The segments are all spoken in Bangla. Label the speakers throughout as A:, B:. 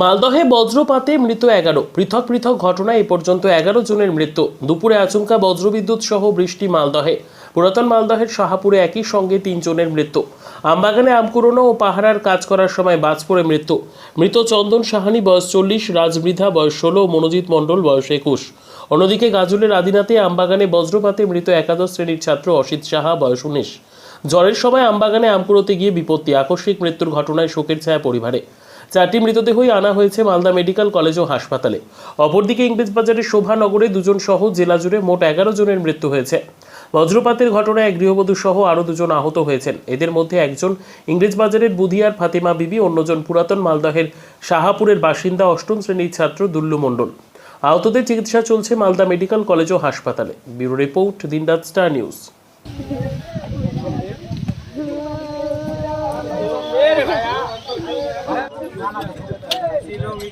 A: মালদহে বজ্রপাতে মৃত এগারো। পৃথক পৃথক ঘটনায় এ পর্যন্ত এগারো জনের মৃত্যু। দুপুরে আচমকা বজ্রবিদ্যুৎ সহ বৃষ্টি মালদহে। পুরাতন মালদহের শাহাপুরে একই সঙ্গে তিনজনের মৃত্যু। আমবাগানে আম কুড়োনো ও পাহারার কাজ করার সময় বাজ পড়ে মৃত্যু। মৃত চন্দন সাহানি বয়স চল্লিশ রাজমৃধা বয়স ষোলো, মনোজিৎ মণ্ডল বয়স একুশ। অন্যদিকে গাজলের আদিনাতে আমবাগানে বজ্রপাতে মৃত একাদশ শ্রেণির ছাত্র অসিত সাহা বয়স উনিশ। জ্বরের সময় আমবাগানে আম কুড়োতে গিয়ে বিপত্তি। আকস্মিক মৃত্যুর ঘটনায় শোকের ছায়া পরিবারে। চারটি মৃতদেহই আনা হয়েছে মালদা মেডিকেল কলেজ ও হাসপাতালে। অপরদিকে ইংরেজবাজারের শোভানগরে দুজন সহ জেলা জুড়ে মোট এগারো জনের মৃত্যু হয়েছে। বজ্রপাতের ঘটনায় এক গৃহবধূ সহ আরও দুজন আহত হয়েছেন। এদের মধ্যে একজন ইংরেজবাজারের বুধিয়ার ফাতিমা বিবি, অন্যজন পুরাতন মালদহের শাহাপুরের বাসিন্দা অষ্টম শ্রেণির ছাত্র দুল্লু মণ্ডল। আহতদের চিকিৎসা চলছে মালদা মেডিকেল কলেজ ও হাসপাতালে। ব্যুরো রিপোর্ট দিনরাত স্টার নিউজ।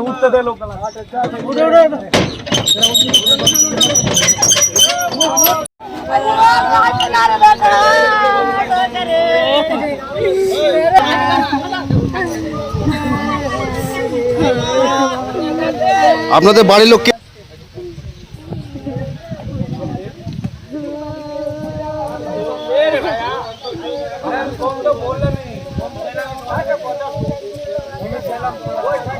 B: उठते दे लोग
C: আপনাদের বাড়ির লোককে বললেন ওই